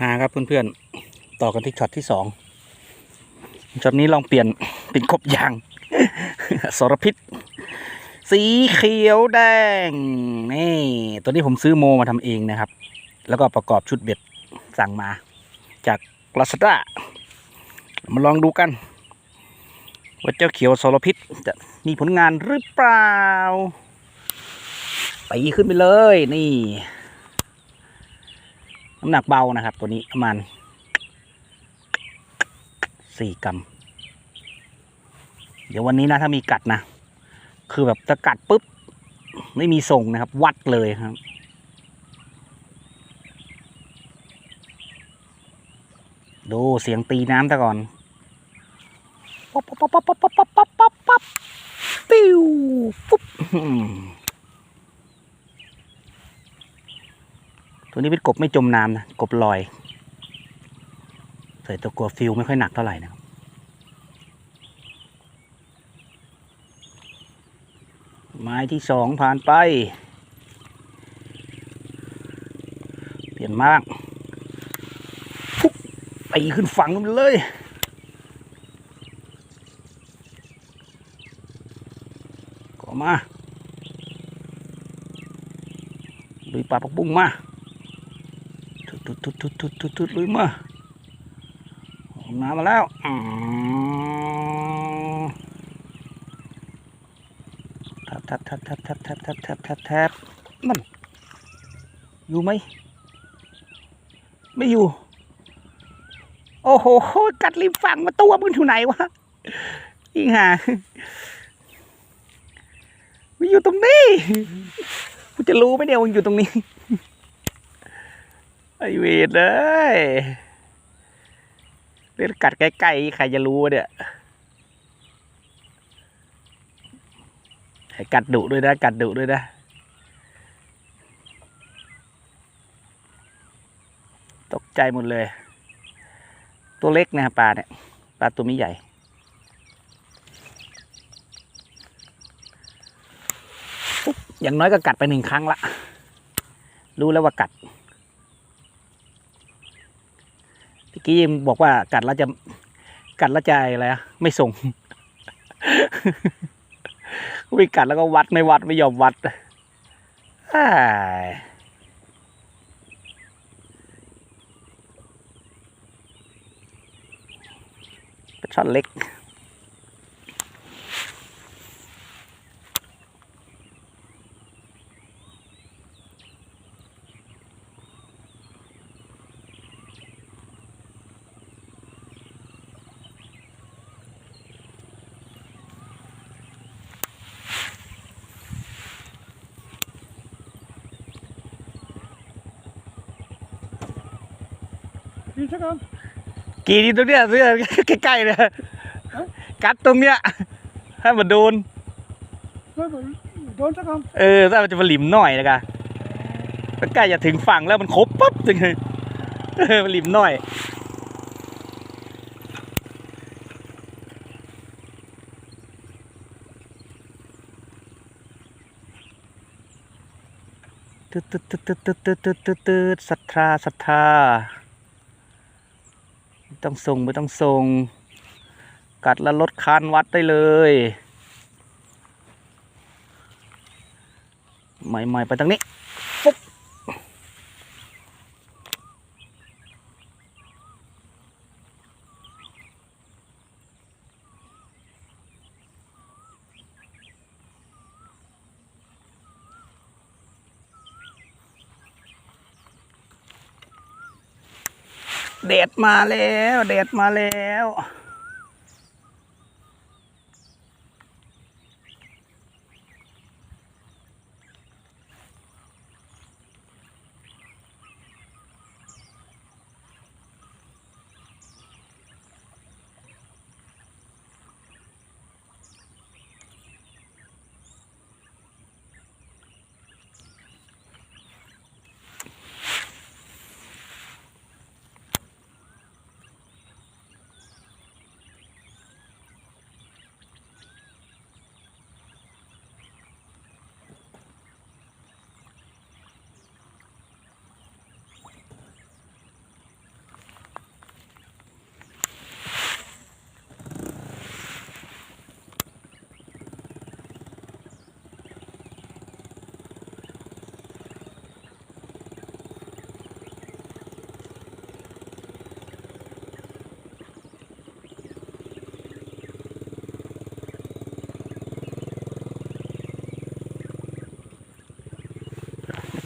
มาครับเพื่อนๆ ต่อกันที่ช็อตที่สองช็อตนี้ลองเปลี่ยนเป็นกบยาง สรพิษ สีเขียวแดง นี่ ตัวนี้ผมซื้อโมมาทำเองนะครับ แล้วก็ประกอบชุดเบ็ดสั่งมา จากลาซาด้ามาลองดูกัน ว่าเจ้าเขียวสรพิษจะมีผลงานหรือเปล่าไปขึ้นไปเลยนี่ น้ำหนักเบานะครับ ตัวนี้ประมาณสี่กรัม เดี๋ยววันนี้นะถ้ามีกัดนะ คือแบบจะกัดปุ๊บ ไม่มีส่งนะครับ วัดเลยครับดูเสียงตีน้ำซะก่อนป๊อปป๊อปป๊อปป๊อปป๊อปป๊อปป๊อปป๊อปป๊อปปิ้วปุ๊บอืมตัว นี้เป็นกบไม่จมน้ำนะกบลอยใส่ตัวกลัวฟิลไม่ค่อยหนักเท่าไหร่นะครับไม้ที่สองผ่านไป เปลี่ยนมากปุ๊บตีขึ้นฝั่งมันเลยก็มาลุยปลาปักบุ้งมา ทุดทุดทุดทุดทุดทุดลุยมาออกน้ำมาแล้วอืมแทบแทบแทบแทบแทบแทบแทบแทบแทบแทบมันอยู่ไหมไม่อยู่ โอ้โห กัดริมฝั่งมาตัวมึงอยู่ไหนวะอีห่ามันอยู่ตรงนี้กูจะรู้ไหมเนี่ยมันอยู่ตรงนี้ ไอเวทเลยเล่นกัดใกล้ๆใครจะรู้เนี่ยไอ้กัดดุด้วยนะ กัดดุด้วยนะตกใจหมดเลย ตัวเล็กนะปลาเนี่ยปลาตัวไม่ใหญ่ อย่างน้อยก็กัดไปหนึ่งครั้งละ รู้แล้วว่ากัดเมื่อ กี้บอกว่ากัดแล้วจะกัดแล้วจะอะไรอะไม่ส่งวิ่งกัดแล้วก็วัดไม่วัดไม่ยอมวัดเป็นช่อนเล็ก กี่ทีดีตรงเนี้ยรงเะใกล้ๆเลยกัดตรงเนี้ยให้มันโดนโดนสักคำเออถ้ามันจะมาหลิมหน่อยนะกะใกล้จะถึงฝั่งแล้วมันครบปั๊บจึงเออมัหลิมหน่อยตืดตืดตืดตืดตืดตืดตืดศรัทธาศรัทธา ต้องส่งไม่ต้องส่ง กัดแล้วลดคานวัดได้เลยใหม่ๆไปทางนี้ แดดมาแล้ว แดดมาแล้ว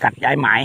กัดย้ายหมาย